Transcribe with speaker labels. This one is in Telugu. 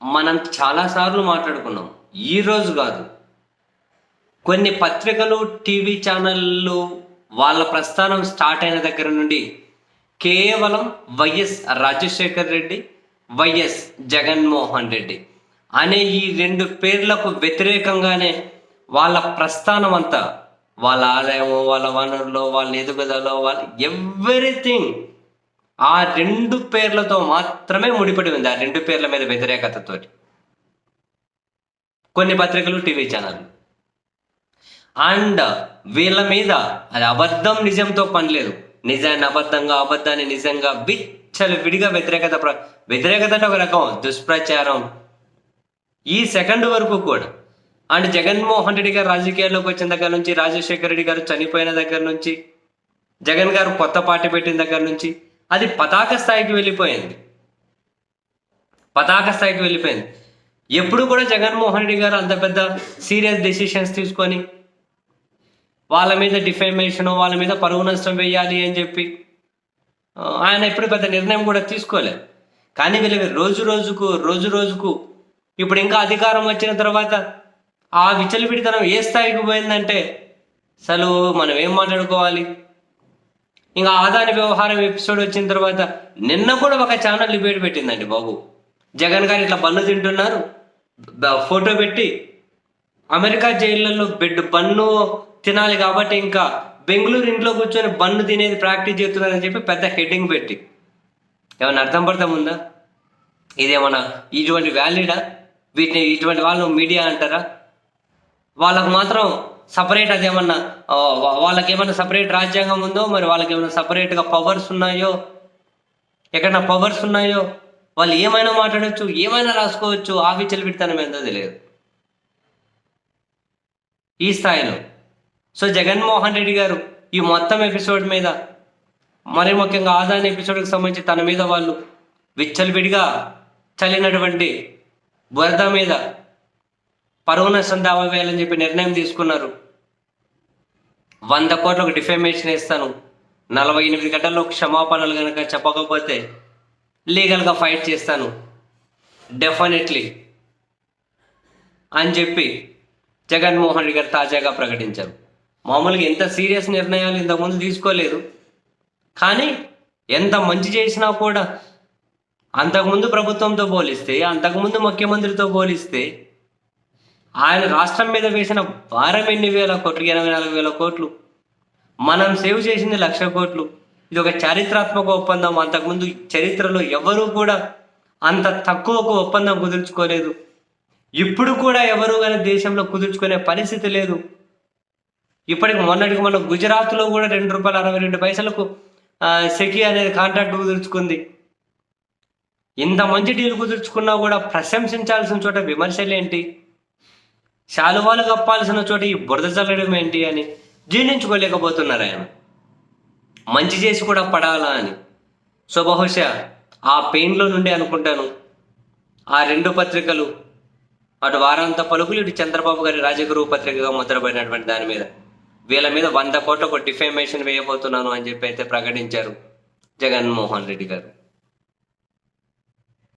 Speaker 1: మనం చాలాసార్లు మాట్లాడుకున్నాం. ఈరోజు కాదు. కొన్ని పత్రికలు టీవీ ఛానళ్ళు వాళ్ళ ప్రస్థానం స్టార్ట్ అయిన దగ్గర నుండి కేవలం వైఎస్ రాజశేఖర్ రెడ్డి వైఎస్ జగన్మోహన్ రెడ్డి అనే ఈ రెండు పేర్లకు వ్యతిరేకంగానే వాళ్ళ ప్రస్థానం అంతా వాళ్ళ ఆదాయము వాళ్ళ వనరులు వాళ్ళ ఎదుగుదల వాళ్ళ ఎవ్రీథింగ్ ఆ రెండు పేర్లతో మాత్రమే ముడిపడి ఉంది ఆ రెండు పేర్ల మీద వ్యతిరేకతతోటి. కొన్ని పత్రికలు టీవీ ఛానల్ అండ్ వీళ్ళ మీద అది అబద్ధం నిజంతో పని లేదు. నిజాన్ని అబద్ధంగా అబద్ధాన్ని నిజంగా విచ్చలు విడిగా వ్యతిరేకత వ్యతిరేకత అంటే ఒక రకం దుష్ప్రచారం. ఈ సెకండ్ వరకు కూడా. అండ్ జగన్మోహన్ రెడ్డి గారు రాజకీయాల్లోకి వచ్చిన దగ్గర నుంచి రాజశేఖర రెడ్డి గారు చనిపోయిన దగ్గర నుంచి జగన్ గారు కొత్త పార్టీ పెట్టిన దగ్గర నుంచి అది పతాక స్థాయికి వెళ్ళిపోయింది. పతాక స్థాయికి వెళ్ళిపోయింది. ఎప్పుడు కూడా జగన్మోహన్ రెడ్డి గారు అంత పెద్ద సీరియస్ డెసిషన్స్ తీసుకొని వాళ్ళ మీద డిఫేమేషన్ వాళ్ళ మీద పరువు నష్టం వేయాలి అని చెప్పి ఆయన ఎప్పుడు పెద్ద నిర్ణయం కూడా తీసుకోలేదు. కానీ వీళ్ళకి రోజు రోజుకు రోజు రోజుకు ఇప్పుడు ఇంకా అధికారం వచ్చిన తర్వాత ఆ విచలవిడితనం ఏ స్థాయికి పోయిందంటే అసలు మనం ఏం మాట్లాడుకోవాలి? ఇంకా ఆదాని వ్యవహారం ఎపిసోడ్ వచ్చిన తర్వాత నిన్న కూడా ఒక ఛానల్ డిబేట్ పెట్టిందండి బాబు. జగన్ గారు ఇట్లా బన్ను తింటున్నారు. ఫోటో పెట్టి అమెరికా జైళ్ళల్లో బెడ్ బన్ను తినాలి కాబట్టి ఇంకా బెంగళూరు ఇంట్లో కూర్చొని బన్ను తినేది ప్రాక్టీస్ చేస్తున్నారని చెప్పి పెద్ద హెడ్డింగ్ పెట్టి. ఏమైనా అర్థం పడతాం ఉందా? ఇదేమన్నా ఇటువంటి వ్యాలిడా వీటిని ఇటువంటి వాళ్ళు మీడియా అంటారా? వాళ్ళకు మాత్రం సపరేట్ అదేమన్నా ఆ, వాళ్ళకి ఏమన్నా సపరేట్ రాజ్యాంగం ఉందో మరి వాళ్ళకి ఏమైనా సపరేట్గా పవర్స్ ఉన్నాయో? ఎక్కడన్నా పవర్స్ ఉన్నాయో? వాళ్ళు ఏమైనా మాట్లాడవచ్చు ఏమైనా రాసుకోవచ్చు ఆ విచ్చలవిడితనం ఏందో తెలియదు. ఈ స్థాయిలో. సో జగన్మోహన్ రెడ్డి గారు ఈ మొత్తం ఎపిసోడ్ మీద మరి ముఖ్యంగా ఆదాని ఎపిసోడ్కి సంబంధించి తన మీద వాళ్ళు విచ్చలవిడిగా చల్లినటువంటి బురద మీద పరువు నష్టం దావా వేయాలని చెప్పి నిర్ణయం తీసుకున్నారు. వంద కోట్లకు డిఫేమేషన్ ఇస్తాను. నలభై ఎనిమిది గంటల్లో క్షమాపణలు కనుక చెప్పకపోతే లీగల్గా ఫైట్ చేస్తాను. డెఫినెట్లీ. అని చెప్పి జగన్మోహన్ రెడ్డి గారు తాజాగా ప్రకటించారు. మామూలుగా ఎంత సీరియస్ నిర్ణయాలు ఇంతకుముందు తీసుకోలేదు. కానీ ఎంత మంచి చేసినా కూడా అంతకుముందు ప్రభుత్వంతో పోలిస్తే అంతకుముందు ముఖ్యమంత్రితో పోలిస్తే ఆయన రాష్ట్రం మీద వేసిన భారం ఎన్ని వేల కోట్లు? ఎనభై నాలుగు వేల కోట్లు. మనం సేవ్ చేసింది లక్ష కోట్లు. ఇది ఒక చారిత్రాత్మక ఒప్పందం. అంతకుముందు చరిత్రలో ఎవరూ కూడా అంత తక్కువకు ఒప్పందం కుదుర్చుకోలేదు. ఇప్పుడు కూడా ఎవరు కానీ దేశంలో కుదుర్చుకునే పరిస్థితి లేదు. ఇప్పటికి మొన్నటికి మన గుజరాత్లో కూడా రెండు రూపాయల అరవై రెండు పైసలకు సెకి అనేది కాంట్రాక్ట్ కుదుర్చుకుంది. ఇంత మంచి డీల్ కుదుర్చుకున్నా కూడా ప్రశంసించాల్సిన చోట విమర్శలేంటి శాలువాలు కప్పాల్సిన చోట ఈ బురద చల్లడం ఏంటి అని జీర్ణించుకోలేకపోతున్నారు ఆయన. మంచి చేసి కూడా పడాలా అని. సో బహుశా ఆ పెయిన్లో నుండి అనుకుంటాను. ఆ రెండు పత్రికలు అటు వారాంత పలుకులు ఇటు చంద్రబాబు గారి రాజగురువు పత్రికగా ముద్రపడినటువంటి దాని మీద. వీళ్ళ మీద వంద కోట్లకు డిఫేమేషన్ వేయబోతున్నాను అని చెప్పి అయితే ప్రకటించారు జగన్మోహన్ రెడ్డి గారు.